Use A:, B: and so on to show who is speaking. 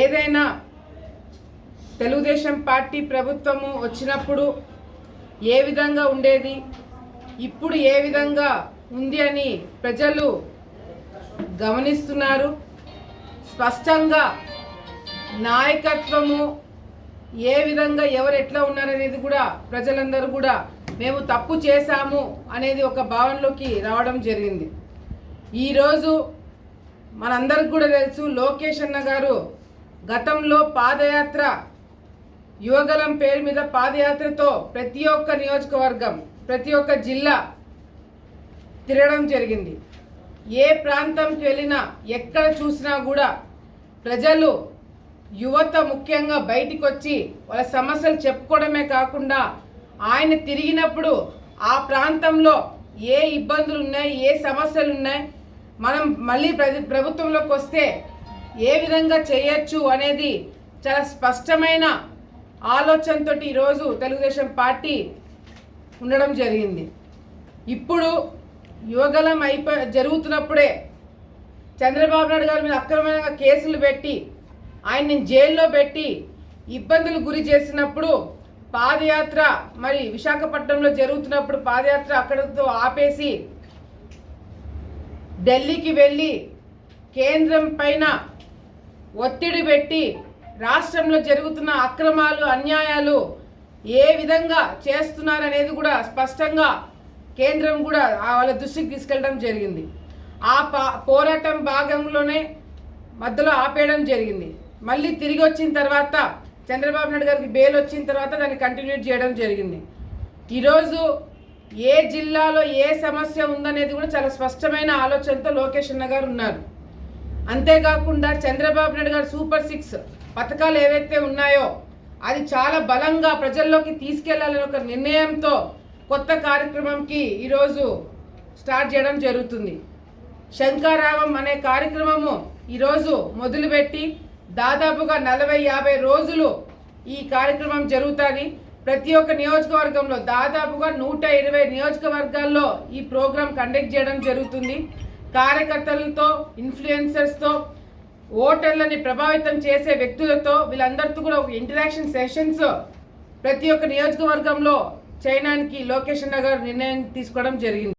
A: ఏదైనా తెలుగుదేశం పార్టీ ప్రభుత్వము వచ్చినప్పుడు ఏ విధంగా ఉండేది? ఇప్పుడు ఏ విధంగా ఉంది అని ప్రజలు గమనిస్తున్నారు. స్పష్టంగా నాయకత్వము ఏ విధంగా ఎవరు ఎట్లా ఉన్నారనేది కూడా ప్రజలందరూ కూడా మేము తప్పు చేశాము అనేది ఒక భావనలోకి రావడం జరిగింది. ఈరోజు మనందరికి కూడా తెలుసు లోకేష్ అన్న గారు గతంలో పాదయాత్ర యువగలం పేరు మీద పాదయాత్రతో ప్రతి ఒక్క నియోజకవర్గం ప్రతి ఒక్క జిల్లా తిరగడం జరిగింది. ఏ ప్రాంతంకి వెళ్ళినా ఎక్కడ చూసినా కూడా ప్రజలు యువత ముఖ్యంగా బయటికి వచ్చి వాళ్ళ సమస్యలు చెప్పుకోవడమే కాకుండా ఆయన తిరిగినప్పుడు ఆ ప్రాంతంలో ఏ ఇబ్బందులు ఉన్నాయి ఏ సమస్యలు ఉన్నాయి మనం మళ్ళీ ప్రభుత్వంలోకి వస్తే ఏ విధంగా చేయొచ్చు అనేది చాలా స్పష్టమైన ఆలోచనతో ఈరోజు తెలుగుదేశం పార్టీ ఉండడం జరిగింది. ఇప్పుడు యువగలం అయిపో జరుగుతున్నప్పుడే చంద్రబాబు నాయుడు గారి మీద అక్రమంగా కేసులు పెట్టి ఆయన్ని జైల్లో పెట్టి ఇబ్బందులు గురి చేసినప్పుడు పాదయాత్ర మరి విశాఖపట్నంలో జరుగుతున్నప్పుడు పాదయాత్ర అక్కడితో ఆపేసి ఢిల్లీకి వెళ్ళి కేంద్రం పైన ఒత్తిడి పెట్టి రాష్ట్రంలో జరుగుతున్న అక్రమాలు అన్యాయాలు ఏ విధంగా చేస్తున్నారనేది కూడా స్పష్టంగా కేంద్రం కూడా వాళ్ళ దృష్టికి తీసుకెళ్ళడం జరిగింది. ఆ పా పోరాటం భాగంలోనే మధ్యలో ఆపేయడం జరిగింది. మళ్ళీ తిరిగి వచ్చిన తర్వాత చంద్రబాబు నాయుడు గారికి బెయిల్ వచ్చిన తర్వాత దాన్ని కంటిన్యూ చేయడం జరిగింది. ఈరోజు ఏ జిల్లాలో ఏ సమస్య ఉందనేది కూడా చాలా స్పష్టమైన ఆలోచనతో లోకేష్ అన్న గారు ఉన్నారు. అంతేకాకుండా చంద్రబాబు నాయుడు గారు సూపర్ సిక్స్ పథకాలు ఏవైతే ఉన్నాయో అది చాలా బలంగా ప్రజల్లోకి తీసుకెళ్ళాలని ఒక నిర్ణయంతో కొత్త కార్యక్రమంకి ఈరోజు స్టార్ట్ చేయడం జరుగుతుంది. శంకారావం అనే కార్యక్రమము ఈరోజు మొదలుపెట్టి దాదాపుగా నలభై యాభై రోజులు ఈ కార్యక్రమం జరుగుతుంది. ప్రతి ఒక్క నియోజకవర్గంలో దాదాపుగా నూట ఇరవై నియోజకవర్గాల్లో ఈ ప్రోగ్రాం కండక్ట్ చేయడం జరుగుతుంది. కార్యకర్తలతో ఇన్ఫ్లుయెన్సర్స్తో ఓటర్లని ప్రభావితం చేసే వ్యక్తులతో వీళ్ళందరితో కూడా ఒక ఇంటరాక్షన్ సెషన్స్ ప్రతి ఒక్క నియోజకవర్గంలో చేయడానికి లోకేష్ నగర్ నిర్ణయం తీసుకోవడం జరిగింది.